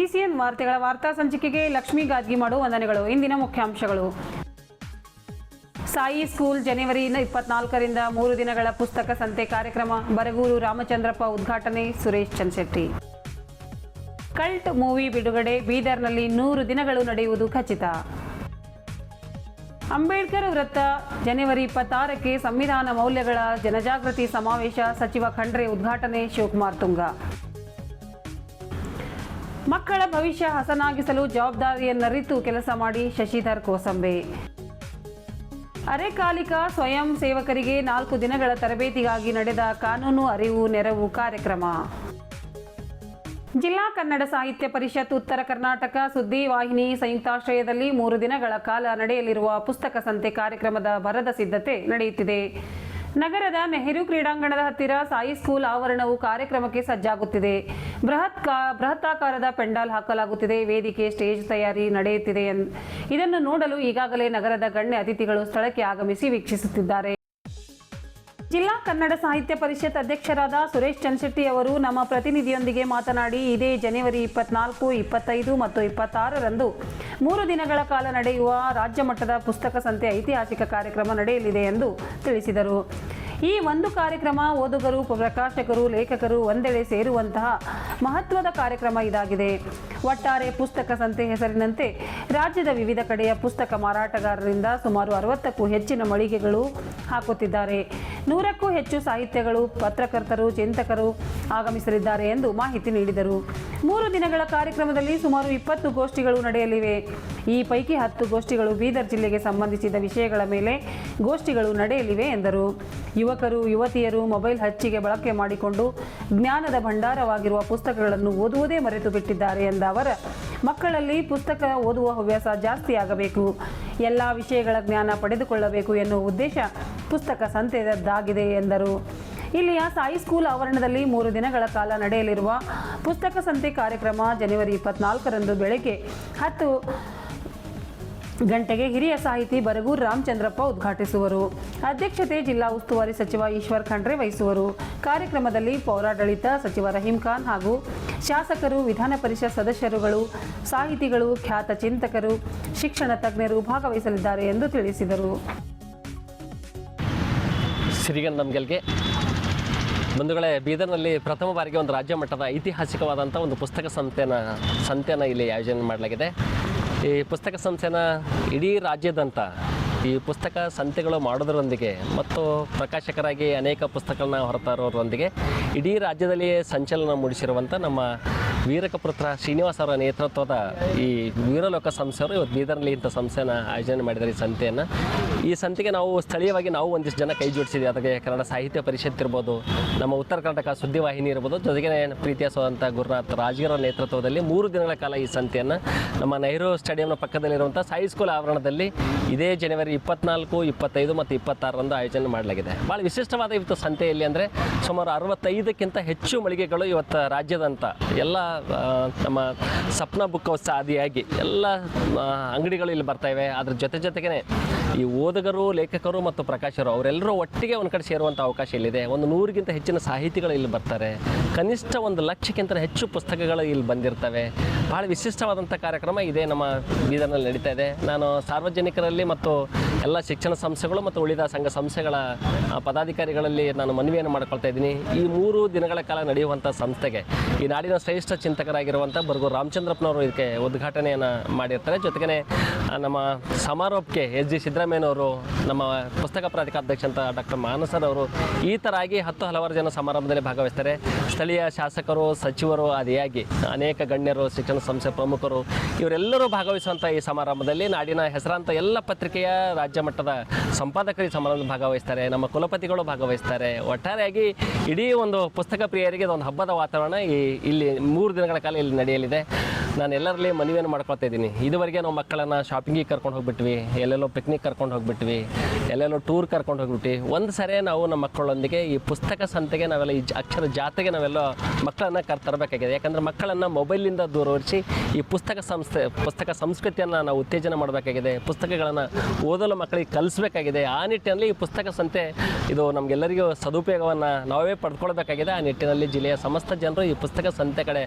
ಟಿಸಿಎನ್ ವಾರ್ತೆಗಳ ವಾರ್ತಾ ಸಂಚಿಕೆಗೆ ಲಕ್ಷ್ಮೀ ಗಾದ್ಗಿ ಮಾಡು ವಂದನೆಗಳು. ಇಂದಿನ ಮುಖ್ಯಾಂಶಗಳು. ಸಾಯಿ ಸ್ಕೂಲ್ ಜನವರಿ ಇಪ್ಪತ್ನಾಲ್ಕರಿಂದ ಮೂರು ದಿನಗಳ ಪುಸ್ತಕ ಸಂತೆ ಕಾರ್ಯಕ್ರಮ. ಬರಗೂರು ರಾಮಚಂದ್ರಪ್ಪ ಉದ್ಘಾಟನೆ, ಸುರೇಶ್ ಚನ್ಶೆಟ್ಟಿ ಕಲ್ಟ್ ಮೂವಿ ಬಿಡುಗಡೆ, ಬೀದರ್ನಲ್ಲಿ ನೂರು ದಿನಗಳು ನಡೆಯುವುದು ಖಚಿತ. ಅಂಬೇಡ್ಕರ್ ವೃತ್ತ, ಜನವರಿ ಇಪ್ಪತ್ತಾರಕ್ಕೆ ಸಂವಿಧಾನ ಮೌಲ್ಯಗಳ ಜನಜಾಗೃತಿ ಸಮಾವೇಶ, ಸಚಿವ ಖಂಡ್ರೆ ಉದ್ಘಾಟನೆ, ಶಿವಕುಮಾರ್ ತುಂಗ. ಮಕ್ಕಳ ಭವಿಷ್ಯ ಹಸನಾಗಿಸಲು ಜವಾಬ್ದಾರಿಯನ್ನರಿತು ಕೆಲಸ ಮಾಡಿ ಶಶಿಧರ್ ಕೋಸಂಬೆ. ಅರೆಕಾಲಿಕ ಸ್ವಯಂ ಸೇವಕರಿಗೆ ನಾಲ್ಕು ದಿನಗಳ ತರಬೇತಿಗಾಗಿ ನಡೆದ ಕಾನೂನು ಅರಿವು ನೆರವು ಕಾರ್ಯಕ್ರಮ. ಜಿಲ್ಲಾ ಕನ್ನಡ ಸಾಹಿತ್ಯ ಪರಿಷತ್ ಉತ್ತರ ಕರ್ನಾಟಕ ಸುದ್ದಿವಾಹಿನಿ ಸಂಯುಕ್ತಾಶ್ರಯದಲ್ಲಿ ಮೂರು ದಿನಗಳ ಕಾಲ ನಡೆಯಲಿರುವ ಪುಸ್ತಕ ಸಂತೆ ಕಾರ್ಯಕ್ರಮದ ಭರದ ಸಿದ್ಧತೆ ನಡೆಯುತ್ತಿದೆ. ನಗರದ ನೆಹರು ಕ್ರೀಡಾಂಗಣದ ಹತ್ತಿರ ಸಾಯಿ ಸ್ಕೂಲ್ ಆವರಣವು ಕಾರ್ಯಕ್ರಮಕ್ಕೆ ಸಜ್ಜಾಗುತ್ತಿದೆ. ಬೃಹತ್ ಬೃಹತ್ತಾಕಾರದ ಪೆಂಡಾಲ್ ಹಾಕಲಾಗುತ್ತಿದೆ. ವೇದಿಕೆ, ಸ್ಟೇಜ್ ತಯಾರಿ ನಡೆಯುತ್ತಿದೆ ಇದನ್ನು ನೋಡಲು ಈಗಾಗಲೇ ನಗರದ ಗಣ್ಯ ಅತಿಥಿಗಳು ಸ್ಥಳಕ್ಕೆ ಆಗಮಿಸಿ ವೀಕ್ಷಿಸುತ್ತಿದ್ದಾರೆ. ಜಿಲ್ಲಾ ಕನ್ನಡ ಸಾಹಿತ್ಯ ಪರಿಷತ್ ಅಧ್ಯಕ್ಷರಾದ ಸುರೇಶ್ ಚನ್ಶೆಟ್ಟಿ ಅವರು ನಮ್ಮ ಪ್ರತಿನಿಧಿಯೊಂದಿಗೆ ಮಾತನಾಡಿ, ಇದೇ ಜನವರಿ ಇಪ್ಪತ್ನಾಲ್ಕು, ಇಪ್ಪತ್ತೈದು ಮತ್ತು ಇಪ್ಪತ್ತಾರರಂದು ಮೂರು ದಿನಗಳ ಕಾಲ ನಡೆಯುವ ರಾಜ್ಯ ಮಟ್ಟದ ಪುಸ್ತಕ ಸಂತೆ ಐತಿಹಾಸಿಕ ಕಾರ್ಯಕ್ರಮ ನಡೆಯಲಿದೆ ಎಂದು ತಿಳಿಸಿದರು. ಈ ಒಂದು ಕಾರ್ಯಕ್ರಮ ಓದುಗರು, ಪ್ರಕಾಶಕರು, ಲೇಖಕರು ಒಂದೆಡೆ ಸೇರುವಂತಹ ಮಹತ್ವದ ಕಾರ್ಯಕ್ರಮ ಇದಾಗಿದೆ. ಒಟ್ಟಾರೆ ಪುಸ್ತಕ ಸಂತೆ ಹೆಸರಿನಂತೆ ರಾಜ್ಯದ ವಿವಿಧ ಕಡೆಯ ಪುಸ್ತಕ ಮಾರಾಟಗಾರರಿಂದ ಸುಮಾರು ಅರವತ್ತಕ್ಕೂ ಹೆಚ್ಚಿನ ಮಳಿಗೆಗಳು ಹಾಕುತ್ತಿದ್ದಾರೆ. ನೂರಕ್ಕೂ ಹೆಚ್ಚು ಸಾಹಿತ್ಯಗಳು, ಪತ್ರಕರ್ತರು, ಚಿಂತಕರು ಆಗಮಿಸಲಿದ್ದಾರೆ ಎಂದು ಮಾಹಿತಿ ನೀಡಿದರು. ಮೂರು ದಿನಗಳ ಕಾರ್ಯಕ್ರಮದಲ್ಲಿ ಸುಮಾರು ಇಪ್ಪತ್ತು ಗೋಷ್ಠಿಗಳು ನಡೆಯಲಿವೆ. ಈ ಪೈಕಿ ಹತ್ತು ಗೋಷ್ಠಿಗಳು ಬೀದರ್ ಜಿಲ್ಲೆಗೆ ಸಂಬಂಧಿಸಿದ ವಿಷಯಗಳ ಮೇಲೆ ಗೋಷ್ಠಿಗಳು ನಡೆಯಲಿವೆ ಎಂದರು. ಯುವಕರು, ಯುವತಿಯರು ಮೊಬೈಲ್ ಹಚ್ಚಿಗೆ ಬಳಕೆ ಮಾಡಿಕೊಂಡು ಜ್ಞಾನದ ಭಂಡಾರವಾಗಿರುವ ಪುಸ್ತಕಗಳನ್ನು ಓದುವುದೇ ಮರೆತು ಬಿಟ್ಟಿದ್ದಾರೆ ಎಂದ ಅವರ, ಮಕ್ಕಳಲ್ಲಿ ಪುಸ್ತಕ ಓದುವ ಹವ್ಯಾಸ ಜಾಸ್ತಿಯಾಗಬೇಕು ಎಲ್ಲ ವಿಷಯಗಳ ಜ್ಞಾನ ಪಡೆದುಕೊಳ್ಳಬೇಕು ಎನ್ನುವ ಉದ್ದೇಶ ಪುಸ್ತಕ ಸಂತೆಯದ್ದಾಗಿದೆ ಎಂದರು. ಇಲ್ಲಿಯ ಸಾಯಿ ಸ್ಕೂಲ್ ಆವರಣದಲ್ಲಿ ಮೂರು ದಿನಗಳ ಕಾಲ ನಡೆಯಲಿರುವ ಪುಸ್ತಕ ಸಂತೆ ಕಾರ್ಯಕ್ರಮ ಜನವರಿ ಇಪ್ಪತ್ನಾಲ್ಕರಂದು ಬೆಳಗ್ಗೆ ಹತ್ತು ಗಂಟೆಗೆ ಹಿರಿಯ ಸಾಹಿತಿ ಬರಗೂರು ರಾಮಚಂದ್ರಪ್ಪ ಉದ್ಘಾಟಿಸುವರು. ಅಧ್ಯಕ್ಷತೆ ಜಿಲ್ಲಾ ಉಸ್ತುವಾರಿ ಸಚಿವ ಈಶ್ವರ್ ಖಂಡ್ರೆ ವಹಿಸುವರು. ಕಾರ್ಯಕ್ರಮದಲ್ಲಿ ಪೌರಾಡಳಿತ ಸಚಿವ ರಹೀಂ ಖಾನ್ ಹಾಗೂ ಶಾಸಕರು, ವಿಧಾನ ಪರಿಷತ್ ಸದಸ್ಯರುಗಳು, ಸಾಹಿತಿಗಳು, ಖ್ಯಾತ ಚಿಂತಕರು, ಶಿಕ್ಷಣ ತಜ್ಞರು ಭಾಗವಹಿಸಲಿದ್ದಾರೆ ಎಂದು ತಿಳಿಸಿದರು. ಬಂಧುಗಳೇ, ಬೀದರ್ನಲ್ಲಿ ಪ್ರಥಮ ಬಾರಿಗೆ ಒಂದು ರಾಜ್ಯ ಮಟ್ಟದ ಐತಿಹಾಸಿಕವಾದಂಥ ಒಂದು ಪುಸ್ತಕ ಸಂತೆನ ಸಂತೆನ ಇಲ್ಲಿ ಆಯೋಜನೆ ಮಾಡಲಾಗಿದೆ. ಈ ಪುಸ್ತಕ ಸಂಸ್ಥೆನ ಇಡೀ ರಾಜ್ಯದಂತ ಈ ಪುಸ್ತಕ ಸಂತೆಗಳು ಮಾಡೋದರೊಂದಿಗೆ ಮತ್ತು ಪ್ರಕಾಶಕರಾಗಿ ಅನೇಕ ಪುಸ್ತಕಗಳನ್ನ ಹೊರತರೋರೊಂದಿಗೆ ಇಡೀ ರಾಜ್ಯದಲ್ಲಿ ಸಂಚಲನ ಮೂಡಿಸಿರುವಂಥ ನಮ್ಮ ವೀರಕಪುತ್ರ ಶ್ರೀನಿವಾಸ ಅವರ ನೇತೃತ್ವದ ಈ ವೀರಲೋಕ ಸಂಸ್ಥೆಯವರು ಇವತ್ತು ಬೀದರ್ನಲ್ಲಿ ಇಂಥ ಸಂಸ್ಥೆಯನ್ನು ಆಯೋಜನೆ ಮಾಡಿದ್ದಾರೆ ಈ ಸಂತೆಯನ್ನು. ಈ ಸಂತೆಗೆ ನಾವು ಸ್ಥಳೀಯವಾಗಿ ನಾವು ಒಂದಿಷ್ಟು ಜನ ಕೈ ಜೋಡಿಸಿದ್ವಿ. ಅದಕ್ಕೆ ಕನ್ನಡ ಸಾಹಿತ್ಯ ಪರಿಷತ್ ಇರ್ಬೋದು, ನಮ್ಮ ಉತ್ತರ ಕರ್ನಾಟಕ ಸುದ್ದಿವಾಹಿನಿ ಇರ್ಬೋದು ಜೊತೆಗೆ ಪ್ರೀತಿಯ ಸೋದಂಥ ಗುರುನಾಥ್ ರಾಜಗಿರ ನೇತೃತ್ವದಲ್ಲಿ ಮೂರು ದಿನಗಳ ಕಾಲ ಈ ಸಂತೆಯನ್ನು ನಮ್ಮ ನೆಹರು ಸ್ಟೇಡಿಯಂನ ಪಕ್ಕದಲ್ಲಿರುವಂಥ ಸಾಯಿ ಸ್ಕೂಲ್ ಆವರಣದಲ್ಲಿ ಇದೇ ಜನವರಿ ಇಪ್ಪತ್ನಾಲ್ಕು, ಇಪ್ಪತ್ತೈದು ಮತ್ತು ಇಪ್ಪತ್ತಾರರಂದು ಆಯೋಜನೆ ಮಾಡಲಾಗಿದೆ. ಭಾಳ ವಿಶಿಷ್ಟವಾದ ಇವತ್ತು ಸಂತೆಯಲ್ಲಿ ಅಂದರೆ ಸುಮಾರು ಅರವತ್ತೈದಕ್ಕಿಂತ ಹೆಚ್ಚು ಮಳಿಗೆಗಳು ಇವತ್ತು ರಾಜ್ಯದಂಥ ಎಲ್ಲ ನಮ್ಮ ಸಪ್ನ ಬುಕ್ ಹೌಸ್ ಆದಿಯಾಗಿ ಎಲ್ಲ ಅಂಗಡಿಗಳು ಇಲ್ಲಿ ಬರ್ತಾ ಇವೆ. ಅದ್ರ ಜೊತೆ ಜೊತೆಗೇ ಈ ಓದುಗರು, ಲೇಖಕರು ಮತ್ತು ಪ್ರಕಾಶರು ಅವರೆಲ್ಲರೂ ಒಟ್ಟಿಗೆ ಒಂದು ಕಡೆ ಸೇರುವಂಥ ಅವಕಾಶ ಇಲ್ಲಿದೆ. ಒಂದು ನೂರಿಗಿಂತ ಹೆಚ್ಚಿನ ಸಾಹಿತಿಗಳು ಇಲ್ಲಿ ಬರ್ತಾರೆ. ಕನಿಷ್ಠ ಒಂದು ಲಕ್ಷಕ್ಕಿಂತ ಹೆಚ್ಚು ಪುಸ್ತಕಗಳು ಇಲ್ಲಿ ಬಂದಿರ್ತವೆ. ಭಾಳ ವಿಶಿಷ್ಟವಾದಂಥ ಕಾರ್ಯಕ್ರಮ ಇದೇ ನಮ್ಮ ಬೀದರ್ನಲ್ಲಿ ನಡೀತಾ ಇದೆ. ನಾನು ಸಾರ್ವಜನಿಕರಲ್ಲಿ ಮತ್ತು ಎಲ್ಲ ಶಿಕ್ಷಣ ಸಂಸ್ಥೆಗಳು ಮತ್ತು ಉಳಿದ ಸಂಘ ಸಂಸ್ಥೆಗಳ ಪದಾಧಿಕಾರಿಗಳಲ್ಲಿ ನಾನು ಮನವಿಯನ್ನು ಮಾಡ್ಕೊಳ್ತಾ ಇದ್ದೀನಿ. ಈ ಮೂರು ದಿನಗಳ ಕಾಲ ನಡೆಯುವಂಥ ಸಂಸ್ಥೆಗೆ ಈ ನಾಡಿನ ಶ್ರೇಷ್ಠ ಚಿಂತಕರಾಗಿರುವಂಥ ಬರ್ಗು ರಾಮಚಂದ್ರಪ್ಪನವರು ಇದಕ್ಕೆ ಉದ್ಘಾಟನೆಯನ್ನು ಮಾಡಿರ್ತಾರೆ. ಜೊತೆಗೆ ನಮ್ಮ ಸಮಾರೋಪಕ್ಕೆ ಎಸ್ ಜಿ ಸಿದ್ದರಾಮಯ್ಯನವರು, ನಮ್ಮ ಪುಸ್ತಕ ಪ್ರಾಧಿಕಾರ ಅಧ್ಯಕ್ಷ ಅಂತ ಡಾಕ್ಟರ್ ಮಾನಸರ್ ಅವರು ಈ ಥರ ಆಗಿ ಹತ್ತು ಹಲವಾರು ಜನ ಸಮಾರಂಭದಲ್ಲಿ ಭಾಗವಹಿಸ್ತಾರೆ. ಸ್ಥಳೀಯ ಶಾಸಕರು, ಸಚಿವರು ಆದಿಯಾಗಿ ಅನೇಕ ಗಣ್ಯರು, ಶಿಕ್ಷಣ ಸಂಸ್ಥೆ ಪ್ರಮುಖರು, ಇವರೆಲ್ಲರೂ ಭಾಗವಹಿಸುವಂಥ ಈ ಸಮಾರಂಭದಲ್ಲಿ ನಾಡಿನ ಹೆಸರಾಂತ ಎಲ್ಲ ಪತ್ರಿಕೆಯ ರಾಜ್ಯ ಮಟ್ಟದ ಸಂಪಾದಕರು ಈ ಸಮಾರಂಭದಲ್ಲಿ ಭಾಗವಹಿಸ್ತಾರೆ. ನಮ್ಮ ಕುಲಪತಿಗಳು ಭಾಗವಹಿಸ್ತಾರೆ. ಒಟ್ಟಾರೆಯಾಗಿ ಇಡೀ ಒಂದು ಪುಸ್ತಕ ಪ್ರಿಯರಿಗೆ ಒಂದು ಹಬ್ಬದ ವಾತಾವರಣ ಈ ಇಲ್ಲಿ ಮೂರು ದಿನಗಳ ಕಾಲ ಇಲ್ಲಿ ನಡೆಯಲಿದೆ. ನಾನು ಎಲ್ಲರಲ್ಲಿ ಮನವಿಯನ್ನು ಮಾಡ್ಕೊಳ್ತಾ ಇದ್ದೀನಿ. ಇದುವರೆಗೆ ನಾವು ಮಕ್ಕಳನ್ನು ಶಾಪಿಂಗಿಗೆ ಕರ್ಕೊಂಡು ಹೋಗ್ಬಿಟ್ವಿ. ಎಲ್ಲೆಲ್ಲೋ ಪಿಕ್ನಿಕ್ ಕರ್ಕೊಂಡು ಹೋಗ್ಬಿಟ್ವಿ. ಎಲ್ಲೆಲ್ಲೋ ಟೂರ್ ಕರ್ಕೊಂಡು ಹೋಗ್ಬಿಟ್ವಿ. ಒಂದು ಸರಿ ನಾವು ನಮ್ಮ ಮಕ್ಕಳೊಂದಿಗೆ ಈ ಪುಸ್ತಕ ಸಂತೆಗೆ ನಾವೆಲ್ಲ ಈ ಅಕ್ಷರ ಜಾತೆಗೆ ನಾವೆಲ್ಲ ಮಕ್ಕಳನ್ನು ಕರ್ ತರಬೇಕಾಗಿದೆ. ಯಾಕಂದರೆ ಮಕ್ಕಳನ್ನು ಮೊಬೈಲಿಂದ ದೂರವರಿಸಿ ಈ ಪುಸ್ತಕ ಸಂಸ್ಥೆ, ಪುಸ್ತಕ ಸಂಸ್ಕೃತಿಯನ್ನು ನಾವು ಉತ್ತೇಜನ ಮಾಡಬೇಕಾಗಿದೆ. ಪುಸ್ತಕಗಳನ್ನು ಓದಲು ಮಕ್ಕಳಿಗೆ ಕಲಿಸಬೇಕಾಗಿದೆ. ಆ ನಿಟ್ಟಿನಲ್ಲಿ ಈ ಪುಸ್ತಕ ಸಂತೆ ಇದು ನಮಗೆಲ್ಲರಿಗೂ ಸದುಪಯೋಗವನ್ನು ನಾವೇ ಪಡ್ಕೊಳ್ಬೇಕಾಗಿದೆ. ಆ ನಿಟ್ಟಿನಲ್ಲಿ ಜಿಲ್ಲೆಯ ಸಮಸ್ತ ಜನರು ಈ ಪುಸ್ತಕ ಸಂತೆ ಕಡೆ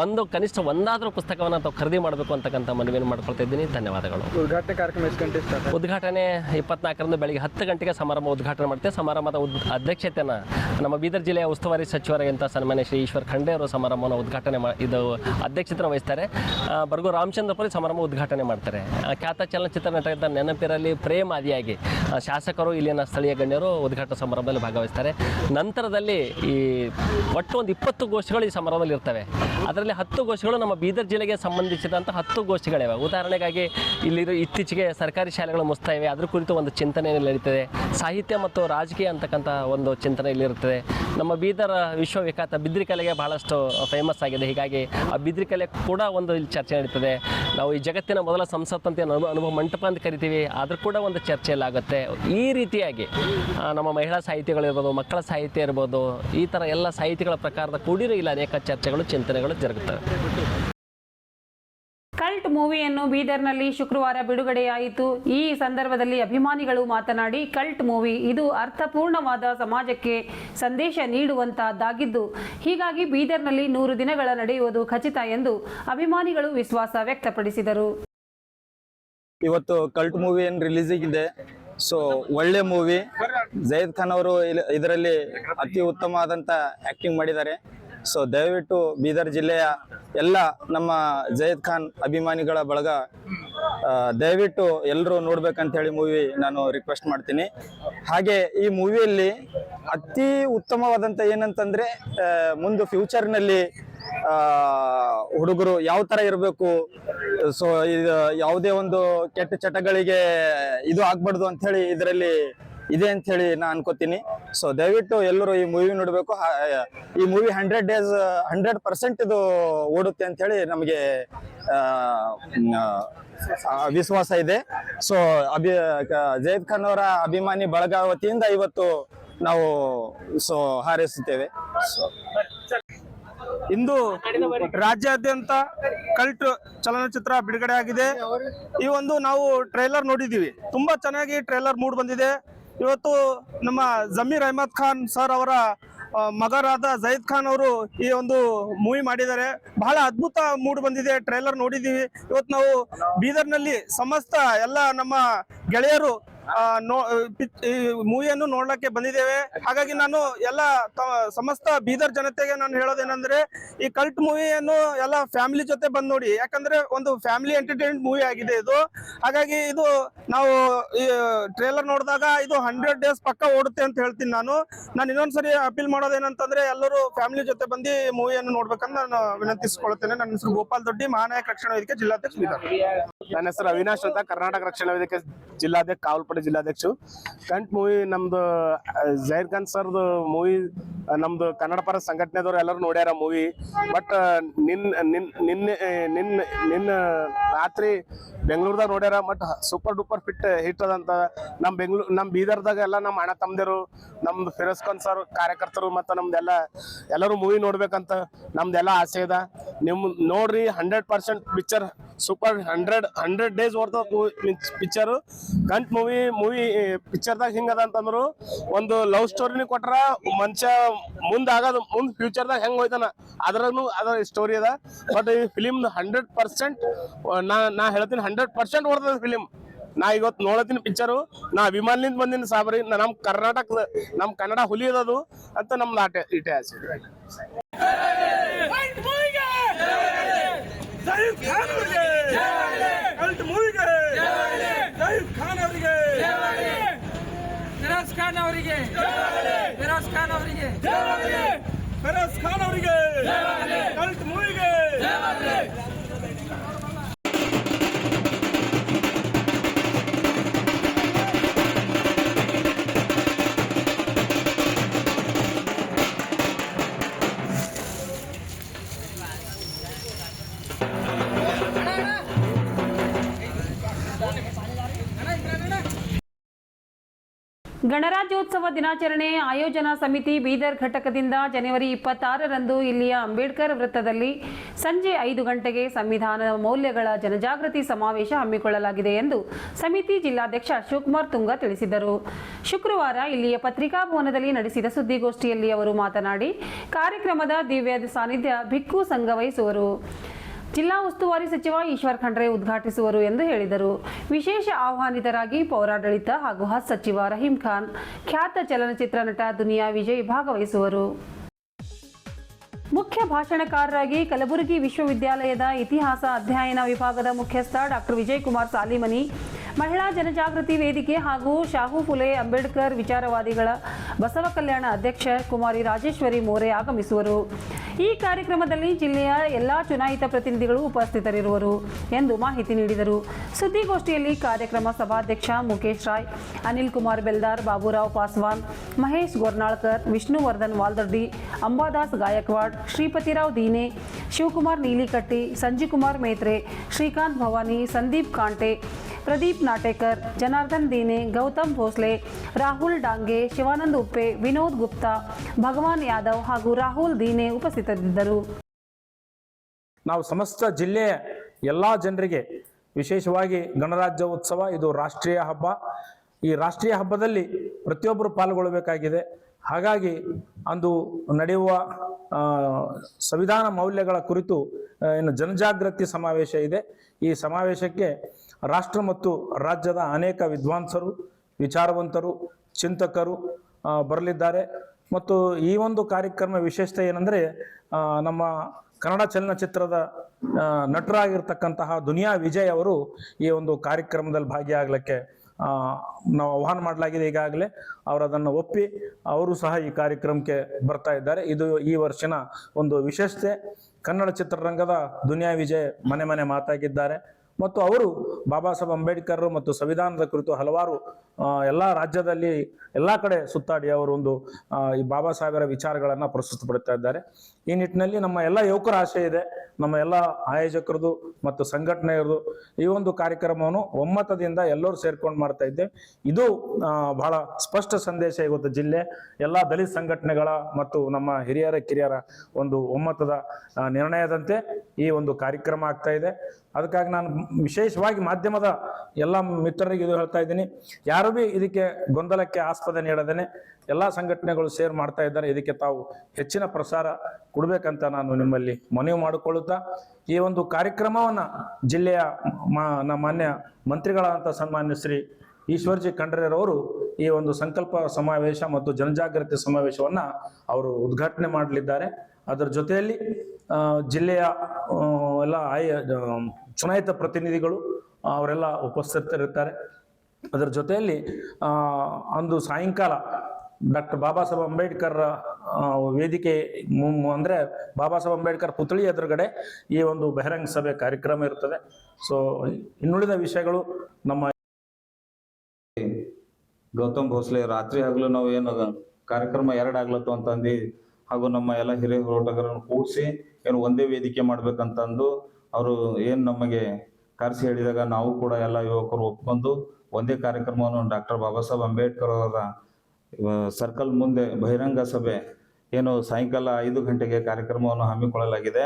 ಬಂದು ಕನಿಷ್ಠ ಒಂದಾದರೂ ಪುಸ್ತಕವನ್ನು ತಾವು ಖರೀದಿ ಮಾಡಬೇಕು ಅಂತಕ್ಕಂಥ ಮನವಿಯನ್ನು ಮಾಡ್ಕೊಳ್ತಾ ಇದ್ದೀನಿ. ಧನ್ಯವಾದಗಳು. ಉದ್ಘಾಟನೆ ಕಾರ್ಯಕ್ರಮ ಎಷ್ಟು ಗಂಟೆ ಉದ್ಘಾಟನೆ ಇಪ್ಪತ್ನಾಲ್ಕರಂದು ಬೆಳಿಗ್ಗೆ ಹತ್ತು ಗಂಟೆಗೆ ಸಮಾರಂಭ ಉದ್ಘಾಟನೆ ಮಾಡ್ತೇವೆ ಸಮಾರಂಭದ ಉದ್ ಅಧ್ಯಕ್ಷತೆಯನ್ನು ನಮ್ಮ ಬೀದರ್ ಜಿಲ್ಲೆಯ ಉಸ್ತುವಾರಿ ಸಚಿವರಾಗಿಂತ ಸನ್ಮಾನ್ಯ ಶ್ರೀ ಈಶ್ವರ್ ಖಂಡೆ ಅವರು ಸಮಾರಂಭವನ್ನು ಉದ್ಘಾಟನೆ ಮಾ ಇದು ಅಧ್ಯಕ್ಷತೆ ವಹಿಸ್ತಾರೆ. ಬರ್ಗೋ ರಾಮಚಂದ್ರಪುರಿ ಸಮಾರಂಭ ಉದ್ಘಾಟನೆ ಮಾಡ್ತಾರೆ. ಖ್ಯಾತ ಚಲನಚಿತ್ರ ನಟರಿದ್ದ ನೆನಪಿರಲಿ ಪ್ರೇಮ್ ಆದಿಯಾಗಿ ಶಾಸಕರು ಇಲ್ಲಿನ ಸ್ಥಳೀಯ ಗಣ್ಯರು ಉದ್ಘಾಟನಾ ಸಮಾರಂಭದಲ್ಲಿ ಭಾಗವಹಿಸ್ತಾರೆ. ನಂತರದಲ್ಲಿ ಈ ಒಟ್ಟು ಒಂದು ಇಪ್ಪತ್ತು ಗೋಷ್ಠಿಗಳು ಈ ಸಮಾರಂಭದಲ್ಲಿ ಇರ್ತವೆ. ಅದರಲ್ಲಿ ಹತ್ತು ಗೋಷ್ಠಿಗಳು ನಮ್ಮ ಬೀದರ್ ಜಿಲ್ಲೆಗೆ ಸಂಬಂಧಿಸಿದಂಥ ಹತ್ತು ಗೋಷ್ಠಿಗಳಿವೆ. ಉದಾಹರಣೆಗಾಗಿ ಇಲ್ಲಿರೋ ಇತ್ತೀಚೆಗೆ ಸರ್ಕಾರಿ ಶಾಲೆಗಳು ಮುಸ್ತಾ ಇವೆ. ಅದ್ರ ಕುರಿತು ಒಂದು ಚಿಂತನೆ ನಡೀತದೆ. ಸಾಹಿತ್ಯ ಮತ್ತು ರಾಜಕೀಯ ಅಂತಕ್ಕಂಥ ಒಂದು ಚಿಂತನೆ ಇಲ್ಲಿರುತ್ತದೆ. ನಮ್ಮ ಬೀದರ್ ವಿಶ್ವವಿಖ್ಯಾತ ಬಿದ್ರಿ ಕಲೆಗೆ ಬಹಳಷ್ಟು ಫೇಮಸ್ ಆಗಿದೆ. ಹೀಗಾಗಿ ಆ ಬಿದ್ರಿ ಕಲೆ ಕೂಡ ಒಂದು ಇಲ್ಲಿ ಚರ್ಚೆ ನಡೀತದೆ. ನಾವು ಈ ಜಗತ್ತಿನ ಮೊದಲ ಸಂಸತ್ ಅಂತ ಏನು ಅನುಭವ ಮಂಟಪ ಅಂತ ಕರಿತೀವಿ. ಆದರೂ ಕೂಡ ಒಂದು ಚರ್ಚೆಯಲ್ಲಾಗುತ್ತೆ. ಈ ರೀತಿಯಾಗಿ ನಮ್ಮ ಮಹಿಳಾ ಸಾಹಿತ್ಯಗಳಿರ್ಬೋದು ಮಕ್ಕಳ ಸಾಹಿತ್ಯ ಇರ್ಬೋದು, ಈ ಥರ ಎಲ್ಲ ಸಾಹಿತ್ಯಗಳ ಪ್ರಕಾರದ ಕೂಡಿರೋ ಇಲ್ಲ ಅನೇಕ ಚರ್ಚೆಗಳು, ಚಿಂತನೆಗಳು ಜರುಗುತ್ತವೆ. ಮೂವಿಯನ್ನು ಬೀದರ್ನಲ್ಲಿ ಶುಕ್ರವಾರ ಬಿಡುಗಡೆಯಾಯಿತು. ಈ ಸಂದರ್ಭದಲ್ಲಿ ಅಭಿಮಾನಿಗಳು ಮಾತನಾಡಿ, ಕಲ್ಟ್ ಮೂವಿ ಇದು ಅರ್ಥಪೂರ್ಣವಾದ ಸಮಾಜಕ್ಕೆ ಸಂದೇಶ ನೀಡುವಂತಹದ್ದಾಗಿದ್ದು, ಹೀಗಾಗಿ ಬೀದರ್ನಲ್ಲಿ ನೂರು ದಿನಗಳ ನಡೆಯುವುದು ಖಚಿತ ಎಂದು ಅಭಿಮಾನಿಗಳು ವಿಶ್ವಾಸ ವ್ಯಕ್ತಪಡಿಸಿದರು. ಇವತ್ತು ಕಲ್ಟ್ ಮೂವಿ ಏನು ರಿಲೀಸಿಗಿದೆ, ಸೊ ಒಳ್ಳೆ ಮೂವಿ. ಜಯದ್ ಖಾನ್ ಅವರು ಇದರಲ್ಲಿ ಅತಿ ಉತ್ತಮವಾದಂಥ ಆಕ್ಟಿಂಗ್ ಮಾಡಿದ್ದಾರೆ. ಸೊ ದಯವಿಟ್ಟು ಬೀದರ್ ಜಿಲ್ಲೆಯ ಎಲ್ಲ ನಮ್ಮ ಜಯದ್ ಖಾನ್ ಅಭಿಮಾನಿಗಳ ಬಳಗ ದಯವಿಟ್ಟು ಎಲ್ಲರೂ ನೋಡ್ಬೇಕಂತ ಹೇಳಿ ಮೂವಿ ನಾನು ರಿಕ್ವೆಸ್ಟ್ ಮಾಡ್ತೀನಿ. ಹಾಗೆ ಈ ಮೂವಿಯಲ್ಲಿ ಅತಿ ಉತ್ತಮವಾದಂಥ ಏನಂತಂದ್ರೆ ಮುಂದೆ ಮುಂದೆ ಫ್ಯೂಚರ್ನಲ್ಲಿ ಹುಡುಗರು ಯಾವ ತರ ಇರಬೇಕು ಸೊ ಇದು ಯಾವುದೇ ಒಂದು ಕೆಟ್ಟ ಚಟಗಳಿಗೆ ಇದು ಆಗ್ಬಾರ್ದು ಅಂತ ಹೇಳಿ ಇದರಲ್ಲಿ ಇದೆ ಅಂತ ಹೇಳಿ ನಾ ಅನ್ಕೋತೀನಿ. ಸೊ ದಯವಿಟ್ಟು ಎಲ್ಲರೂ ಈ ಮೂವಿ ನೋಡಬೇಕು. ಈ movie hundred days hundred percent ಇದು ಓಡುತ್ತೆ ಅಂತ ಹೇಳಿ ನಮಗೆ ವಿಶ್ವಾಸ ಇದೆ. ಸೊ ಅಭಿ ಜಯದ್ ಖಾನ್ ಅವರ ಅಭಿಮಾನಿ ಬಳಗ ವತಿಯಿಂದ ಇವತ್ತು ನಾವು ಸೊ ಹಾರೈಸುತ್ತೇವೆ. ಇಂದು ರಾಜ್ಯಾದ್ಯಂತ ಕಲ್ಟ್ ಚಲನಚಿತ್ರ ಬಿಡುಗಡೆ ಆಗಿದೆ ಈ ಒಂದು ನಾವು ಟ್ರೈಲರ್ ನೋಡಿದೀವಿ ತುಂಬಾ ಚೆನ್ನಾಗಿ ಟ್ರೈಲರ್ ಮೂಡ್ ಬಂದಿದೆ. ಇವತ್ತು ನಮ್ಮ ಜಮೀರ್ ಅಹಮದ್ ಖಾನ್ ಸರ್ ಅವರ ಮಗರಾದ ಜೈದ್ ಖಾನ್ ಅವರು ಈ ಒಂದು ಮೂವಿ ಮಾಡಿದ್ದಾರೆ. ಬಹಳ ಅದ್ಭುತ ಮೂಡ್ ಬಂದಿದೆ. ಟ್ರೈಲರ್ ನೋಡಿದೀವಿ. ಇವತ್ತು ನಾವು ಬೀದರ್ನಲ್ಲಿ ಸಮಸ್ತ ಎಲ್ಲ ನಮ್ಮ ಗೆಳೆಯರು ಮೂವಿಯನ್ನು ನೋಡ್ಲಿಕ್ಕೆ ಬಂದಿದ್ದೇವೆ. ಹಾಗಾಗಿ ನಾನು ಎಲ್ಲ ಸಮಸ್ತ ಬೀದರ್ ಜನತೆಗೆ ನಾನು ಹೇಳೋದೇನಂದ್ರೆ, ಈ ಕಲ್ಟ್ ಮೂವಿಯನ್ನು ಎಲ್ಲ ಫ್ಯಾಮಿಲಿ ಜೊತೆ ಬಂದ್ ನೋಡಿ. ಯಾಕಂದ್ರೆ ಒಂದು ಫ್ಯಾಮಿಲಿ ಎಂಟರ್ಟೈನ್ಮೆಂಟ್ ಮೂವಿ ಆಗಿದೆ ಇದು. ಹಾಗಾಗಿ ಇದು ನಾವು ಟ್ರೇಲರ್ ನೋಡಿದಾಗ ಇದು ಹಂಡ್ರೆಡ್ ಡೇಸ್ ಪಕ್ಕ ಓಡುತ್ತೆ ಅಂತ ಹೇಳ್ತೀನಿ ನಾನು. ನಾನು ಇನ್ನೊಂದ್ಸರಿ ಅಪೀಲ್ ಮಾಡೋದೇನಂತಂದ್ರೆ, ಎಲ್ಲರೂ ಫ್ಯಾಮಿಲಿ ಜೊತೆ ಬಂದು ಮೂವಿಯನ್ನು ನೋಡ್ಬೇಕಂತ ನಾನು ವಿನಂತಿಸಿಕೊಳ್ಳುತ್ತೇನೆ ನನ್ನ ಹೆಸರು ಗೋಪಾಲ್ ದೊಡ್ಡಿ, ಮಹಾನಾಯಕ ರಕ್ಷಣಾ ವೇದಿಕೆ ಜಿಲ್ಲಾಧ್ಯಕ್ಷ ನನ್ನ ಹೆಸರು ಅವಿನಾಶ್ ಅಂತ, ಕರ್ನಾಟಕ ರಕ್ಷಣಾ ವೇದಿಕೆ ಜಿಲ್ಲಾಧ್ಯಕ್ಷ, ಕಾವಲ್ಪಡೆ ಜಿಲ್ಲಾಧ್ಯಕ್ಷರು. ಕಂಟ್ ಮೂವಿ ನಮ್ದು ಜಹೀರ್ ಖಾನ್ ಸರ್ದು ಮೂವಿ ನಮ್ದು ಕನ್ನಡ ಪರ ಸಂಘಟನೆದವ್ರು ಎಲ್ಲರೂ ನೋಡ್ಯಾರ ಮೂವಿ ಬಟ್ ನಿನ್ ನಿನ್ ನಿನ್ನೆ ನಿನ್ನ ನಿನ್ನ ರಾತ್ರಿ ಬೆಂಗಳೂರ್ದಾಗ ನೋಡ್ಯಾರ but super duper fit hit ಅದಂತ. ನಮ್ಮ ಬೆಂಗ್ಳೂರ್ ನಮ್ಮ ಬೀದರ್ದಾಗ ಎಲ್ಲ ನಮ್ಮ ಅಣ್ಣ ತಮ್ಮದಿರು ನಮ್ದು ಫಿರೋಜ್ ಖಾನ್ ಸರ್ ಕಾರ್ಯಕರ್ತರು ಮತ್ತು ನಮ್ದೆಲ್ಲ, ಎಲ್ಲರೂ ಮೂವಿ ನೋಡ್ಬೇಕಂತ ನಮ್ದೆಲ್ಲ ಆಸೆ ಇದೆ. ನಿಮ್, ನೋಡ್ರಿ hundred percent picture super hundred hundred days ಓಡ್ತ picture cult movie movie ಪಿಕ್ಚರ್ದಾಗ ಹಿಂಗದ ಅಂತಂದ್ರು, ಒಂದು ಲವ್ ಸ್ಟೋರಿನ ಕೊಟ್ರ, ಮನುಷ್ಯ ಮುಂದ್ ಆಗದ ಮುಂದ್ ಫ್ಯೂಚರ್ದಾಗ ಹೆಂಗ್ ಹೋಯ್ತಾನ ಅದ್ರಾಗೂ ಅದ್ರ ಸ್ಟೋರಿ ಅದ. ಬಟ್ ಈ ಫಿಲಿಮ್ ಹಂಡ್ರೆಡ್ ಪರ್ಸೆಂಟ್ ನಾ ನಾ ಹೇಳ್ತೀನಿ ಹಂಡ್ರೆಡ್ ಪರ್ಸೆಂಟ್ ಓಡ್ತದ ಫಿಲಿಮ್. ನಾ ಇವತ್ತು ನೋಡತ್ತೀನಿ ಪಿಕ್ಚರು, ನಾ ಅಭಿಮಾನಿಂದ ಬಂದಿನಿ ಸಾಬ್ರಿ ನಮ್ಮ ನಮ್ ಕರ್ನಾಟಕದ, ನಮ್ ಕನ್ನಡ ಹುಲಿ ಅದದು ಅಂತ ನಮ್ದು ಆಟ ಇಟೆ ಆಸೆ ಅವರಿಗೆ. ಫಿರೋಜ್ ಖಾನ್ ಅವರಿಗೆ. ಫಿರೋಜ್ ಖಾನ್ ಅವರಿಗೆ. ಕಲ್ಟ್ ಮೂವಿಗೆ ಗಣರಾಜ್ಯೋತ್ಸವ ದಿನಾಚರಣೆ ಆಯೋಜನಾ ಸಮಿತಿ ಬೀದರ್ ಘಟಕದಿಂದ ಜನವರಿ ಇಪ್ಪತ್ತಾರರಂದು ಇಲ್ಲಿಯ ಅಂಬೇಡ್ಕರ್ ವೃತ್ತದಲ್ಲಿ ಸಂಜೆ ಐದು ಗಂಟೆಗೆ ಸಂವಿಧಾನದ ಮೌಲ್ಯಗಳ ಜನಜಾಗೃತಿ ಸಮಾವೇಶ ಹಮ್ಮಿಕೊಳ್ಳಲಾಗಿದೆ ಎಂದು ಸಮಿತಿ ಜಿಲ್ಲಾಧ್ಯಕ್ಷ ಶಿವಕುಮಾರ್ ತುಂಗ ತಿಳಿಸಿದರು. ಶುಕ್ರವಾರ ಇಲ್ಲಿಯ ಪತ್ರಿಕಾ ಭವನದಲ್ಲಿ ನಡೆಸಿದ ಸುದ್ದಿಗೋಷ್ಠಿಯಲ್ಲಿ ಅವರು ಮಾತನಾಡಿ, ಕಾರ್ಯಕ್ರಮದ ದಿವ್ಯ ಸಾನ್ನಿಧ್ಯ ಭಿಕ್ಕು ಸಂಘ ವಹಿಸುವರು ಜಿಲ್ಲಾ ಉಸ್ತುವಾರಿ ಸಚಿವ ಈಶ್ವರ್ ಖಂಡ್ರೆ ಉದ್ಘಾಟಿಸುವರು ಎಂದು ಹೇಳಿದರು. ವಿಶೇಷ ಆಹ್ವಾನಿತರಾಗಿ ಪೌರಾಡಳಿತ ಹಾಗೂ ಹಜ್ ಸಚಿವ ರಹೀಂ ಖಾನ್ ಖ್ಯಾತ ಚಲನಚಿತ್ರ ನಟ ದುನಿಯಾ ವಿಜಯ್ ಭಾಗವಹಿಸುವರು. ಮುಖ್ಯ ಭಾಷಣಕಾರರಾಗಿ ಕಲಬುರಗಿ ವಿಶ್ವವಿದ್ಯಾಲಯದ ಇತಿಹಾಸ ಅಧ್ಯಯನ ವಿಭಾಗದ ಮುಖ್ಯಸ್ಥ ಡಾಕ್ಟರ್ ವಿಜಯ್ ಕುಮಾರ್ ಸಾಲಿಮನಿ ಮಹಿಳಾ ಜನಜಾಗೃತಿ ವೇದಿಕೆ ಹಾಗೂ ಶಾಹು ಫುಲೆ ಅಂಬೇಡ್ಕರ್ ವಿಚಾರವಾದಿಗಳ ಬಸವ ಕಲ್ಯಾಣ ಅಧ್ಯಕ್ಷ ಕುಮಾರಿ ರಾಜೇಶ್ವರಿ ಮೋರೆ ಆಗಮಿಸುವರು. ಈ ಕಾರ್ಯಕ್ರಮದಲ್ಲಿ ಜಿಲ್ಲೆಯ ಎಲ್ಲಾ ಚುನಾಯಿತ ಪ್ರತಿನಿಧಿಗಳು ಉಪಸ್ಥಿತರಿರುವರು ಎಂದು ಮಾಹಿತಿ ನೀಡಿದರು. ಸುದ್ದಿಗೋಷ್ಠಿಯಲ್ಲಿ ಕಾರ್ಯಕ್ರಮ ಸಭಾಧ್ಯಕ್ಷ ಮುಖೇಶ್ ರಾಯ್, ಅನಿಲ್ ಕುಮಾರ್ ಬೆಲ್ದಾರ್, ಬಾಬುರಾವ್ ಪಾಸ್ವಾನ್, ಮಹೇಶ್ ಗೊರ್ನಾಳ್ಕರ್, ವಿಷ್ಣುವರ್ಧನ್ ವಾಲ್ದರ್ಡಿ ಅಂಬಾದಾಸ್ ಗಾಯಕ್ವಾಡ್, ಶ್ರೀಪತಿರಾವ್ ದೀನೆ, ಶಿವಕುಮಾರ್ ನೀಲಿಕಟ್ಟಿ ಸಂಜೀಕುಮಾರ್ ಮೇತ್ರೆ, ಶ್ರೀಕಾಂತ್ ಭವಾನಿ, ಸಂದೀಪ್ ಕಾಂಟೆ ಪ್ರದೀಪ್ ನಾಟೇಕರ್, ಜನಾರ್ದನ್ ದೀನೆ, ಗೌತಮ್ ಭೋಸ್ಲೆ, ರಾಹುಲ್ ಡಾಂಗೆ, ಶಿವಾನಂದ್ ಉಪ್ಪೆ, ವಿನೋದ್ ಗುಪ್ತಾ, ಭಗವಾನ್ ಯಾದವ್ ಹಾಗೂ ರಾಹುಲ್ ದೀನೆ ಉಪಸ್ಥಿತರಿದ್ದರು. ನಾವು ಸಮಸ್ತ ಜಿಲ್ಲೆಯ ಎಲ್ಲ ಜನರಿಗೆ ವಿಶೇಷವಾಗಿ ಗಣರಾಜ್ಯೋತ್ಸವ ಇದು ರಾಷ್ಟ್ರೀಯ ಹಬ್ಬ. ಈ ರಾಷ್ಟ್ರೀಯ ಹಬ್ಬದಲ್ಲಿ ಪ್ರತಿಯೊಬ್ಬರು ಪಾಲ್ಗೊಳ್ಳಬೇಕಾಗಿದೆ. ಹಾಗಾಗಿ ಅಂದು ನಡೆಯುವ ಸಂವಿಧಾನ ಮೌಲ್ಯಗಳ ಕುರಿತು ಏನು ಜನಜಾಗೃತಿ ಸಮಾವೇಶ ಇದೆ. ಈ ಸಮಾವೇಶಕ್ಕೆ ರಾಷ್ಟ್ರ ಮತ್ತು ರಾಜ್ಯದ ಅನೇಕ ವಿದ್ವಾಂಸರು, ವಿಚಾರವಂತರು, ಚಿಂತಕರು ಬರಲಿದ್ದಾರೆ. ಮತ್ತು ಈ ಒಂದು ಕಾರ್ಯಕ್ರಮ ವಿಶೇಷತೆ ಏನಂದರೆ ನಮ್ಮ ಕನ್ನಡ ಚಲನಚಿತ್ರದ ನಟರಾಗಿರ್ತಕ್ಕಂತಹ ದುನಿಯಾ ವಿಜಯ್ ಅವರು ಈ ಒಂದು ಕಾರ್ಯಕ್ರಮದಲ್ಲಿ ಭಾಗಿಯಾಗಲಿಕ್ಕೆ ನಾವು ಆಹ್ವಾನ ಮಾಡಲಾಗಿದೆ ಈಗಾಗಲೇ. ಅವರು ಅದನ್ನು ಒಪ್ಪಿ ಅವರು ಸಹ ಈ ಕಾರ್ಯಕ್ರಮಕ್ಕೆ ಬರ್ತಾ ಇದ್ದಾರೆ. ಇದು ಈ ವರ್ಷನ ಒಂದು ವಿಶೇಷತೆ. ಕನ್ನಡ ಚಿತ್ರರಂಗದ ದುನಿಯಾ ವಿಜಯ್ ಮನೆ ಮನೆ ಮಾತಾಗಿದ್ದಾರೆ. ಮತ್ತು ಅವರು ಬಾಬಾ ಸಾಹೇಬ್ ಅಂಬೇಡ್ಕರ್ ಮತ್ತು ಸಂವಿಧಾನದ ಕುರಿತು ಹಲವಾರು ಎಲ್ಲ ರಾಜ್ಯದಲ್ಲಿ ಎಲ್ಲ ಕಡೆ ಸುತ್ತಾಡಿ ಅವರು ಒಂದು ಈ ಬಾಬಾ ಸಾಹೇಬರ ವಿಚಾರಗಳನ್ನು ಪ್ರಸ್ತುತಪಡ್ತಾ ಇದ್ದಾರೆ. ಈ ನಿಟ್ಟಿನಲ್ಲಿ ನಮ್ಮ ಎಲ್ಲ ಯುವಕರ ಆಶಯ ಇದೆ. ನಮ್ಮ ಎಲ್ಲ ಆಯೋಜಕರದು ಮತ್ತು ಸಂಘಟನೆಯರದು ಈ ಒಂದು ಕಾರ್ಯಕ್ರಮವನ್ನು ಒಮ್ಮತದಿಂದ ಎಲ್ಲರೂ ಸೇರ್ಕೊಂಡು ಮಾಡ್ತಾ ಇದ್ದೇವೆ ಇದು ಬಹಳ ಸ್ಪಷ್ಟ ಸಂದೇಶ ಇವತ್ತು ಜಿಲ್ಲೆ, ಎಲ್ಲ ದಲಿತ ಸಂಘಟನೆಗಳ ಮತ್ತು ನಮ್ಮ ಹಿರಿಯರ, ಕಿರಿಯರ ಒಂದು ಒಮ್ಮತದ ನಿರ್ಣಯದಂತೆ ಈ ಒಂದು ಕಾರ್ಯಕ್ರಮ ಆಗ್ತಾ ಇದೆ. ಅದಕ್ಕಾಗಿ ನಾನು ವಿಶೇಷವಾಗಿ ಮಾಧ್ಯಮದ ಎಲ್ಲ ಮಿತ್ರರಿಗೆ ಇದು ಹೇಳ್ತಾ ಇದ್ದೀನಿ. ಯಾರು ಬಿ ಇದಕ್ಕೆ ಗೊಂದಲಕ್ಕೆ ಆಸ್ಪದ ನೀಡದೇನೆ ಎಲ್ಲ ಸಂಘಟನೆಗಳು ಸೇರ್ ಮಾಡ್ತಾ ಇದ್ದಾರೆ. ಇದಕ್ಕೆ ತಾವು ಹೆಚ್ಚಿನ ಪ್ರಸಾರ ಕೊಡಬೇಕಂತ ನಾನು ನಿಮ್ಮಲ್ಲಿ ಮನವಿ ಮಾಡಿಕೊಳ್ಳುತ್ತಾ, ಈ ಒಂದು ಕಾರ್ಯಕ್ರಮವನ್ನ ಜಿಲ್ಲೆಯ ನಮ್ಮ ಮಾನ್ಯ ಮಂತ್ರಿಗಳಾದಂಥ ಸನ್ಮಾನ್ಯ ಶ್ರೀ ಈಶ್ವರ್ಜಿ ಖಂಡ್ರೆರವರು ಈ ಒಂದು ಸಂಕಲ್ಪ ಸಮಾವೇಶ ಮತ್ತು ಜನಜಾಗೃತಿ ಸಮಾವೇಶವನ್ನ ಅವರು ಉದ್ಘಾಟನೆ ಮಾಡಲಿದ್ದಾರೆ. ಅದರ ಜೊತೆಯಲ್ಲಿ ಜಿಲ್ಲೆಯ ಎಲ್ಲ ಆಯ ಚುನಾಯಿತ ಪ್ರತಿನಿಧಿಗಳು ಅವರೆಲ್ಲ ಉಪಸ್ಥಿತರಿರ್ತಾರೆ. ಅದರ ಜೊತೆಯಲ್ಲಿ ಅಂದು ಸಾಯಂಕಾಲ ಡಾಕ್ಟರ್ ಬಾಬಾ ಸಾಹೇಬ್ ಅಂಬೇಡ್ಕರ್ ವೇದಿಕೆ ಅಂದ್ರೆ ಬಾಬಾ ಸಾಹೇಬ್ ಅಂಬೇಡ್ಕರ್ ಪುತ್ಳಿ ಎದುರುಗಡೆ ಈ ಒಂದು ಬಹಿರಂಗ ಸಭೆ ಕಾರ್ಯಕ್ರಮ ಇರ್ತದೆ. ಸೊ ಇನ್ನುಳಿದ ವಿಷಯಗಳು ನಮ್ಮ ಗೌತಮ್ ಭೋಸ್ಲೆ, ರಾತ್ರಿ ಹಗಲು ನಾವು ಏನು ಕಾರ್ಯಕ್ರಮ ಎರಡು ಆಗ್ಲತ್ತು ಅಂತಂದು, ಹಾಗೂ ನಮ್ಮ ಎಲ್ಲ ಹಿರಿಯ ಹೋರಾಟಗಾರರನ್ನು ಕೂಡಿಸಿ ಏನು ಒಂದೇ ವೇದಿಕೆ ಮಾಡ್ಬೇಕಂತಂದು ಅವರು ಏನು ನಮಗೆ ಕರೆಸಿ ಹೇಳಿದಾಗ ನಾವು ಕೂಡ ಎಲ್ಲ ಯುವಕರು ಒಪ್ಕೊಂಡು ಒಂದೇ ಕಾರ್ಯಕ್ರಮವನ್ನು ಡಾಕ್ಟರ್ ಬಾಬಾ ಸಾಹೇಬ್ ಅಂಬೇಡ್ಕರ್ ಅವರ ಸರ್ಕಲ್ ಮುಂದೆ ಬಹಿರಂಗ ಸಭೆ, ಏನು ಸಾಯಂಕಾಲ ಐದು ಗಂಟೆಗೆ ಕಾರ್ಯಕ್ರಮವನ್ನು ಹಮ್ಮಿಕೊಳ್ಳಲಾಗಿದೆ.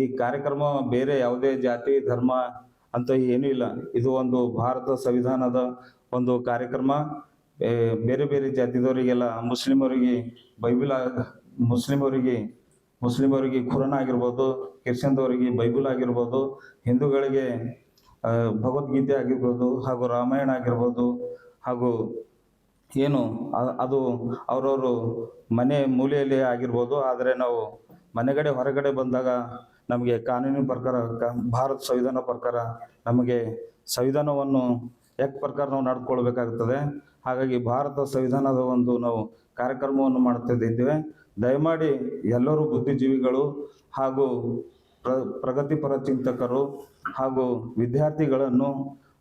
ಈ ಕಾರ್ಯಕ್ರಮ ಬೇರೆ ಯಾವುದೇ ಜಾತಿ, ಧರ್ಮ ಅಂತ ಏನೂ ಇಲ್ಲ. ಇದು ಒಂದು ಭಾರತ ಸಂವಿಧಾನದ ಒಂದು ಕಾರ್ಯಕ್ರಮ. ಬೇರೆ ಬೇರೆ ಜಾತಿದವರಿಗೆಲ್ಲ ಮುಸ್ಲಿಮರಿಗೆ ಬೈಬಲ್ ಮುಸ್ಲಿಮರಿಗೆ ಮುಸ್ಲಿಮರಿಗೆ ಖುರನ್ ಆಗಿರ್ಬೋದು, ಕ್ರಿಶ್ಚಿಯನ್ದವರಿಗೆ ಬೈಬಲ್ ಆಗಿರ್ಬೋದು, ಹಿಂದೂಗಳಿಗೆ ಭಗವದ್ಗೀತೆ ಆಗಿರ್ಬೋದು ಹಾಗೂ ರಾಮಾಯಣ ಆಗಿರ್ಬೋದು ಹಾಗೂ ಏನು ಅದು ಅವರವರು ಮನೆ ಮೂಲೆಯಲ್ಲಿ ಆಗಿರ್ಬೋದು, ಆದರೆ ನಾವು ಮನೆಗಡೆ ಹೊರಗಡೆ ಬಂದಾಗ ನಮಗೆ ಕಾನೂನಿನ ಪ್ರಕಾರ ಭಾರತ ಸಂವಿಧಾನ ಪ್ರಕಾರ ನಮಗೆ ಸಂವಿಧಾನವನ್ನು ಯಾಕೆ ಪ್ರಕಾರ ನಾವು ನಡ್ಕೊಳ್ಬೇಕಾಗ್ತದೆ. ಹಾಗಾಗಿ ಭಾರತ ಸಂವಿಧಾನದ ಒಂದು ನಾವು ಕಾರ್ಯಕ್ರಮವನ್ನು ಮಾಡ್ತಿದ್ದೇವೆ ದಯಮಾಡಿ ಎಲ್ಲರೂ ಬುದ್ಧಿಜೀವಿಗಳು ಹಾಗೂ ಪ್ರ, ಪ್ರಗತಿಪರ ಚಿಂತಕರು ಹಾಗೂ ವಿದ್ಯಾರ್ಥಿಗಳನ್ನು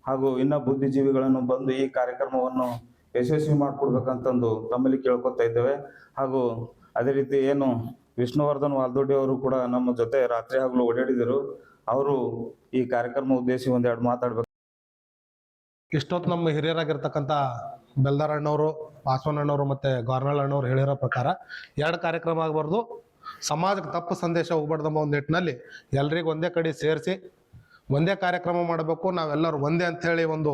ಹಾಗೂ ಇನ್ನ ಬುದ್ಧಿಜೀವಿಗಳನ್ನು ಬಂದು ಈ ಕಾರ್ಯಕ್ರಮವನ್ನು ಯಶಸ್ವಿ ಮಾಡಿಕೊಡ್ಬೇಕಂತಂದು ತಮ್ಮಲ್ಲಿ ಕೇಳ್ಕೊತಾ ಇದ್ದೇವೆ. ಹಾಗೂ ಅದೇ ರೀತಿ ಏನು ವಿಷ್ಣುವರ್ಧನ್ ವಾಲ್ದೊಡ್ಡಿ ಅವರು ಕೂಡ ನಮ್ಮ ಜೊತೆ ರಾತ್ರಿ ಹಗಲು ಓಡಾಡಿದರು. ಅವರು ಈ ಕಾರ್ಯಕ್ರಮ ಉದ್ದೇಶಿ ಒಂದೆರಡು ಮಾತಾಡ್ಬೇಕು. ಇಷ್ಟೊತ್ತು ನಮ್ಮ ಹಿರಿಯರಾಗಿರ್ತಕ್ಕಂಥ ಬೆಲ್ದಾರ್ ಅಣ್ಣವರು ಮತ್ತೆ ಅಣ್ಣವರು ಹೇಳಿರೋ ಪ್ರಕಾರ ಎರಡು ಕಾರ್ಯಕ್ರಮ ಆಗಬಾರ್ದು. ಸಮಾಜಕ್ಕೆ ತಪ್ಪು ಸಂದೇಶ ಹೋಗ್ಬಾರ್ದಮ್ಮ ಒಂದು ನಿಟ್ಟಿನಲ್ಲಿ ಎಲ್ರಿಗೂ ಒಂದೇ ಕಡೆ ಸೇರಿಸಿ ಒಂದೇ ಕಾರ್ಯಕ್ರಮ ಮಾಡಬೇಕು, ನಾವೆಲ್ಲರೂ ಒಂದೇ ಅಂತ ಹೇಳಿ ಒಂದು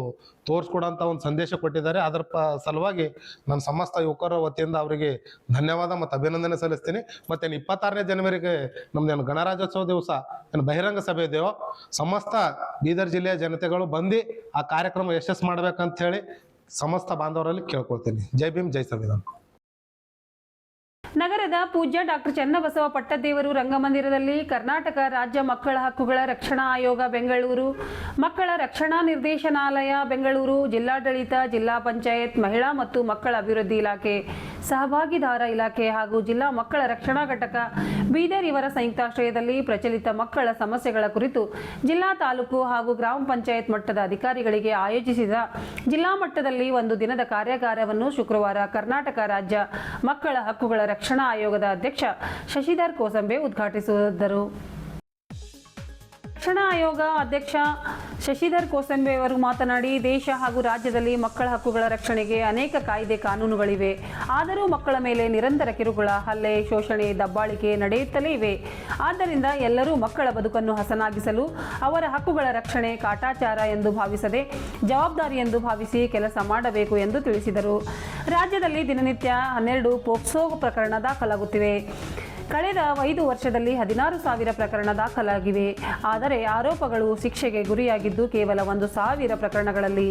ತೋರಿಸ್ಕೊಡೋಂಥ ಒಂದು ಸಂದೇಶ ಕೊಟ್ಟಿದ್ದಾರೆ. ಅದರ ಪ, ಸಲುವಾಗಿ ನಾನು ಸಮಸ್ತ ಯುವಕರ ವತಿಯಿಂದ ಅವರಿಗೆ ಧನ್ಯವಾದ ಮತ್ತು ಅಭಿನಂದನೆ ಸಲ್ಲಿಸ್ತೀನಿ. ಮತ್ತೇನು ಇಪ್ಪತ್ತಾರನೇ ಜನವರಿಗೆ ನಮ್ದೇನು ಗಣರಾಜ್ಯೋತ್ಸವ ದಿವಸ ಏನು ಬಹಿರಂಗ ಸಭೆ ಇದೆಯೋ, ಸಮಸ್ತ ಬೀದರ್ ಜಿಲ್ಲೆಯ ಜನತೆಗಳು ಬಂದು ಆ ಕಾರ್ಯಕ್ರಮ ಯಶಸ್ಸು ಮಾಡ್ಬೇಕಂತ ಹೇಳಿ ಸಮಸ್ತ ಬಾಂಧವರಲ್ಲಿ ಕೇಳ್ಕೊಳ್ತೀನಿ. ಜೈ ಭೀಮ್, ಜೈ ಸಂವಿಧಾನ. ನಗರದ ಪೂಜ್ಯ ಡಾಕ್ಟರ್ ಚನ್ನಬಸವ ಪಟ್ಟದೇವರು ರಂಗಮಂದಿರದಲ್ಲಿ ಕರ್ನಾಟಕ ರಾಜ್ಯ ಮಕ್ಕಳ ಹಕ್ಕುಗಳ ರಕ್ಷಣಾ ಆಯೋಗ ಬೆಂಗಳೂರು. ಮಕ್ಕಳ ರಕ್ಷಣಾ ನಿರ್ದೇಶನಾಲಯ ಬೆಂಗಳೂರು. ಜಿಲ್ಲಾಡಳಿತ, ಜಿಲ್ಲಾ ಪಂಚಾಯತ್, ಮಹಿಳಾ ಮತ್ತು ಮಕ್ಕಳ ಅಭಿವೃದ್ಧಿ ಇಲಾಖೆ. ಸಹಭಾಗಿದಾರ ಇಲಾಖೆ ಹಾಗೂ ಜಿಲ್ಲಾ ಮಕ್ಕಳ ರಕ್ಷಣಾ ಘಟಕ ಬೀದರ್ ಇವರ ಸಂಯುಕ್ತಾಶ್ರಯದಲ್ಲಿ ಪ್ರಚಲಿತ ಮಕ್ಕಳ ಸಮಸ್ಯೆಗಳ ಕುರಿತು ಜಿಲ್ಲಾ ತಾಲೂಕು ಹಾಗೂ ಗ್ರಾಮ ಪಂಚಾಯತ್ ಮಟ್ಟದ ಅಧಿಕಾರಿಗಳಿಗೆ ಆಯೋಜಿಸಿದ ಜಿಲ್ಲಾ ಮಟ್ಟದಲ್ಲಿ ಒಂದು ದಿನದ ಕಾರ್ಯಾಗಾರವನ್ನು ಶುಕ್ರವಾರ ಕರ್ನಾಟಕ ರಾಜ್ಯ ಮಕ್ಕಳ ಹಕ್ಕುಗಳ ರಕ್ಷಣಾ ಆಯೋಗದ ಅಧ್ಯಕ್ಷ ಶಶಿಧರ್ ಕೋಸಂಬೆ ಉದ್ಘಾಟಿಸಿದರು. ರಕ್ಷಣಾ ಆಯೋಗ ಅಧ್ಯಕ್ಷ ಶಶಿಧರ್ ಕೋಸಂಬೆ ಅವರು ಮಾತನಾಡಿ, ದೇಶ ಹಾಗೂ ರಾಜ್ಯದಲ್ಲಿ ಮಕ್ಕಳ ಹಕ್ಕುಗಳ ರಕ್ಷಣೆಗೆ ಅನೇಕ ಕಾಯ್ದೆ ಕಾನೂನುಗಳಿವೆ. ಆದರೂ ಮಕ್ಕಳ ಮೇಲೆ ನಿರಂತರ ಕಿರುಕುಳ, ಹಲ್ಲೆ, ಶೋಷಣೆ, ದಬ್ಬಾಳಿಕೆ ನಡೆಯುತ್ತಲೇ ಇವೆ. ಆದ್ದರಿಂದ ಎಲ್ಲರೂ ಮಕ್ಕಳ ಬದುಕನ್ನು ಹಸನಾಗಿಸಲು, ಅವರ ಹಕ್ಕುಗಳ ರಕ್ಷಣೆ ಕಾಟಾಚಾರ ಎಂದು ಭಾವಿಸದೆ, ಜವಾಬ್ದಾರಿ ಎಂದು ಭಾವಿಸಿ ಕೆಲಸ ಮಾಡಬೇಕು ಎಂದು ತಿಳಿಸಿದರು. ರಾಜ್ಯದಲ್ಲಿ ದಿನನಿತ್ಯ ಹನ್ನೆರಡು ಪೋಕ್ಸೋ ಪ್ರಕರಣ ದಾಖಲಾಗುತ್ತಿವೆ. ಕಳೆದ ಐದು ವರ್ಷದಲ್ಲಿ ಹದಿನಾರು ಸಾವಿರ ಪ್ರಕರಣ ದಾಖಲಾಗಿವೆ. ಆದರೆ ಆರೋಪಗಳು ಶಿಕ್ಷೆಗೆ ಗುರಿಯಾಗಿದ್ದು ಕೇವಲ ಒಂದು ಸಾವಿರ ಪ್ರಕರಣಗಳಲ್ಲಿ.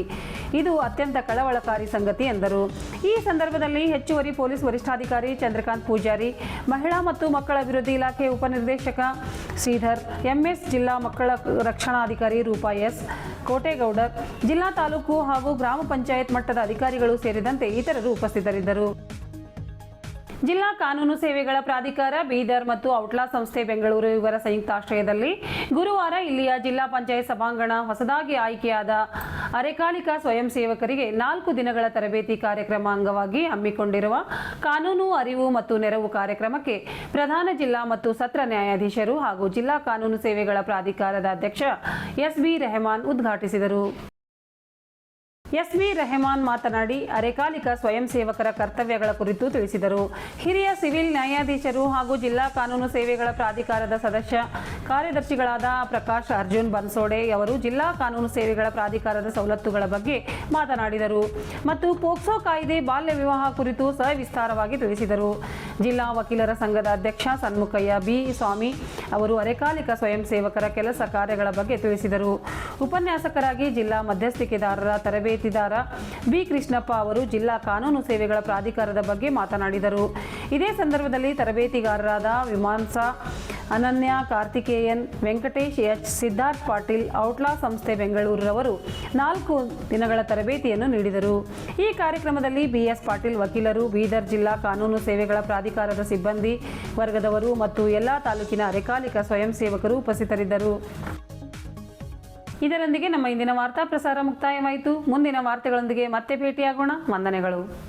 ಇದು ಅತ್ಯಂತ ಕಳವಳಕಾರಿ ಸಂಗತಿ ಎಂದರು. ಈ ಸಂದರ್ಭದಲ್ಲಿ ಹೆಚ್ಚುವರಿ ಪೊಲೀಸ್ ವರಿಷ್ಠಾಧಿಕಾರಿ ಚಂದ್ರಕಾಂತ್ ಪೂಜಾರಿ, ಮಹಿಳಾ ಮತ್ತು ಮಕ್ಕಳ ಅಭಿವೃದ್ಧಿ ಇಲಾಖೆ ಉಪನಿರ್ದೇಶಕ ಶ್ರೀಧರ್, ಎಂಎಸ್ ಜಿಲ್ಲಾ ಮಕ್ಕಳ ರಕ್ಷಣಾಧಿಕಾರಿ ರೂಪಾ ಎಸ್ ಕೋಟೇಗೌಡರ್ ಜಿಲ್ಲಾ ತಾಲೂಕು ಹಾಗೂ ಗ್ರಾಮ ಪಂಚಾಯತ್ ಮಟ್ಟದ ಅಧಿಕಾರಿಗಳು ಸೇರಿದಂತೆ ಇತರರು ಉಪಸ್ಥಿತರಿದ್ದರು. ಜಿಲ್ಲಾ ಕಾನೂನು ಸೇವೆಗಳ ಪ್ರಾಧಿಕಾರ, ಬೀದರ್ ಮತ್ತು ಔಟ್ಲಾ ಸಂಸ್ಥೆ ಬೆಂಗಳೂರು ಇವರ ಸಂಯುಕ್ತಾಶ್ರಯದಲ್ಲಿ ಗುರುವಾರ ಇಲ್ಲಿಯ ಜಿಲ್ಲಾ ಪಂಚಾಯತ್ ಸಭಾಂಗಣ ಹೊಸದಾಗಿ ಆಯ್ಕೆಯಾದ ಅರೆಕಾಲಿಕ ಸ್ವಯಂ ಸೇವಕರಿಗೆ ನಾಲ್ಕು ದಿನಗಳ ತರಬೇತಿ ಕಾರ್ಯಕ್ರಮ ಅಂಗವಾಗಿ ಹಮ್ಮಿಕೊಂಡಿರುವ ಕಾನೂನು ಅರಿವು ಮತ್ತು ನೆರವು ಕಾರ್ಯಕ್ರಮಕ್ಕೆ ಪ್ರಧಾನ ಜಿಲ್ಲಾ ಮತ್ತು ಸತ್ರ ನ್ಯಾಯಾಧೀಶರು ಹಾಗೂ ಜಿಲ್ಲಾ ಕಾನೂನು ಸೇವೆಗಳ ಪ್ರಾಧಿಕಾರದ ಅಧ್ಯಕ್ಷ ಎಸ್ ಬಿ ರೆಹಮಾನ್ ಉದ್ಘಾಟಿಸಿದರು. ಎಸ್ ವಿ ರೆಹಮಾನ್ ಮಾತನಾಡಿ, ಅರೆಕಾಲಿಕ ಸ್ವಯಂ ಸೇವಕರ ಕರ್ತವ್ಯಗಳ ಕುರಿತು ತಿಳಿಸಿದರು. ಹಿರಿಯ ಸಿವಿಲ್ ನ್ಯಾಯಾಧೀಶರು ಹಾಗೂ ಜಿಲ್ಲಾ ಕಾನೂನು ಸೇವೆಗಳ ಪ್ರಾಧಿಕಾರದ ಸದಸ್ಯ ಕಾರ್ಯದರ್ಶಿಗಳಾದ ಪ್ರಕಾಶ್ ಅರ್ಜುನ್ ಬನ್ಸೋಡೆ ಅವರು ಜಿಲ್ಲಾ ಕಾನೂನು ಸೇವೆಗಳ ಪ್ರಾಧಿಕಾರದ ಸವಲತ್ತುಗಳ ಬಗ್ಗೆ ಮಾತನಾಡಿದರು ಮತ್ತು ಪೋಕ್ಸೋ ಕಾಯ್ದೆ ಬಾಲ್ಯ ವಿವಾಹ ಕುರಿತು ಸವಿಸ್ತಾರವಾಗಿ ತಿಳಿಸಿದರು. ಜಿಲ್ಲಾ ವಕೀಲರ ಸಂಘದ ಅಧ್ಯಕ್ಷ ಸಣ್ಮುಖಯ್ಯ ಬಿ. ಸ್ವಾಮಿ ಅವರು ಅರೆಕಾಲಿಕ ಸ್ವಯಂ ಸೇವಕರ ಕೆಲಸ ಕಾರ್ಯಗಳ ಬಗ್ಗೆ ತಿಳಿಸಿದರು. ಉಪನ್ಯಾಸಕರಾಗಿ ಜಿಲ್ಲಾ ಮಧ್ಯಸ್ಥಿಕೆದಾರರ ತರಬೇತಿದಾರ ಬಿ. ಕೃಷ್ಣಪ್ಪ ಅವರು ಜಿಲ್ಲಾ ಕಾನೂನು ಸೇವೆಗಳ ಪ್ರಾಧಿಕಾರದ ಬಗ್ಗೆ ಮಾತನಾಡಿದರು. ಇದೇ ಸಂದರ್ಭದಲ್ಲಿ ತರಬೇತಿಗಾರರಾದ ವಿಮಾನ್ಸ ಅನನ್ಯ ಕಾರ್ತಿಕೇಯನ್, ವೆಂಕಟೇಶ್ ಎಚ್. ಸಿದ್ಧಾರ್ಥ್ ಪಾಟೀಲ್, ಔಟ್ಲಾ ಸಂಸ್ಥೆ ಬೆಂಗಳೂರವರು ನಾಲ್ಕು ದಿನಗಳ ತರಬೇತಿಯನ್ನು ನೀಡಿದರು. ಈ ಕಾರ್ಯಕ್ರಮದಲ್ಲಿ ಬಿಎಸ್ ಪಾಟೀಲ್ ವಕೀಲರು, ಬೀದರ್ ಜಿಲ್ಲಾ ಕಾನೂನು ಸೇವೆಗಳ ಪ್ರಾಧಿಕಾರದ ಸಿಬ್ಬಂದಿ, ವರ್ಗದವರು ಮತ್ತು ಎಲ್ಲಾ ತಾಲೂಕಿನ ಅರೆಕಾಲಿಕ ಸ್ವಯಂ ಸೇವಕರು ಉಪಸ್ಥಿತರಿದ್ದರು. ಇದರೊಂದಿಗೆ ನಮ್ಮ ಇಂದಿನ ವಾರ್ತಾ ಪ್ರಸಾರ ಮುಕ್ತಾಯವಾಯಿತು. ಮುಂದಿನ ವಾರ್ತೆಗಳೊಂದಿಗೆ ಮತ್ತೆ ಭೇಟಿಯಾಗೋಣ. ವಂದನೆಗಳು.